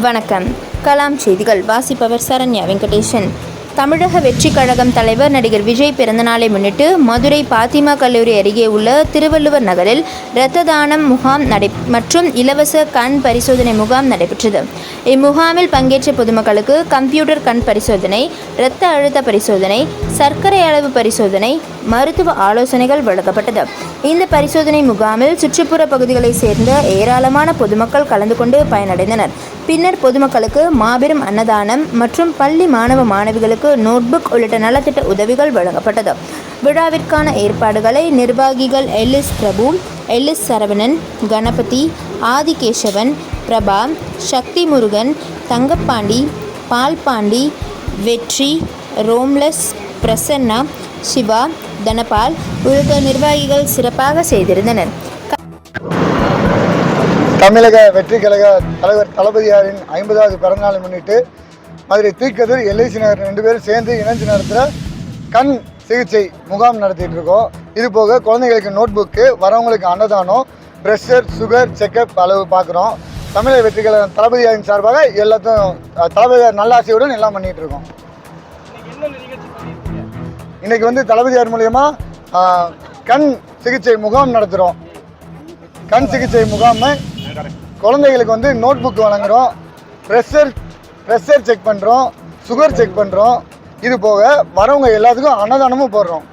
வணக்கம். கலாம் செய்திகள். வாசிப்பவர் சரண்யா வெங்கடேசன். தமிழக வெற்றிக் கழகம் தலைவர் நடிகர் விஜய் பிறந்தநாளை முன்னிட்டு மதுரை பாத்திமா கல்லூரி அருகே உள்ள திருவள்ளுவர் நகரில் இரத்த தானம் முகாம் நடை மற்றும் இலவச கண் பரிசோதனை முகாம் நடைபெற்றது. இம்முகாமில் பங்கேற்ற பொதுமக்களுக்கு கம்ப்யூட்டர் கண் பரிசோதனை இரத்த அழுத்த பரிசோதனை சர்க்கரை அளவு பரிசோதனை மருத்துவ ஆலோசனைகள் வழங்கப்பட்டது. இந்த பரிசோதனை முகாமில் சுற்றுப்புற பகுதிகளைச் சேர்ந்த ஏராளமான பொதுமக்கள் கலந்து கொண்டு பயனடைந்தனர். பின்னர் பொதுமக்களுக்கு மாபெரும் அன்னதானம் மற்றும் பள்ளி மாணவ மாணவிகளுக்கு நோட்புக் உள்ளிட்ட நலத்திட்ட உதவிகள் வழங்கப்பட்டது. விழாவிற்கான ஏற்பாடுகளை நிர்வாகிகள் L S Prabhu L S Saravanan Ganapathi Adikesavan Prabha Sakthi Murugan Thangapandi Palpandi Vetri Romulus Prasanna Siva Dhanapal உள்ளிட்ட நிர்வாகிகள் சிறப்பாக செய்திருந்தனர். தமிழக வெற்றி கழக தலைவர் தளபதியாரின் ஐம்பதாவது பிறந்தநாளை முன்னிட்டு மதுரை தீக்கதிர் எல்ஐசி நகர் ரெண்டு பேரும் சேர்ந்து இணைஞ்சு நடத்துகிற கண் சிகிச்சை முகாம் நடத்திட்டு இருக்கோம். இது போக குழந்தைகளுக்கு நோட் புக்கு வரவங்களுக்கு அன்னதானம் ப்ரெஷர் சுகர் செக்கப் அளவு பார்க்குறோம் தமிழக வெற்றி தளபதியாரின் சார்பாக எல்லாத்தையும் தளபதியார் நல்ல ஆசையுடன் எல்லாம் பண்ணிகிட்டு இருக்கோம். இன்னைக்கு வந்து தளபதியார் மூலயமா கண் சிகிச்சை முகாம் நடத்துகிறோம் கண் சிகிச்சை முகாமை குழந்தைகளுக்கு வந்து நோட் புக் வழங்குறோம். ப்ரெஷர் ப்ரெஷர் செக் பண்ணுறோம் சுகர் செக் பண்ணுறோம் இது போக வரவங்க எல்லாத்துக்கும் அன்னதானமும் போடுறோம்.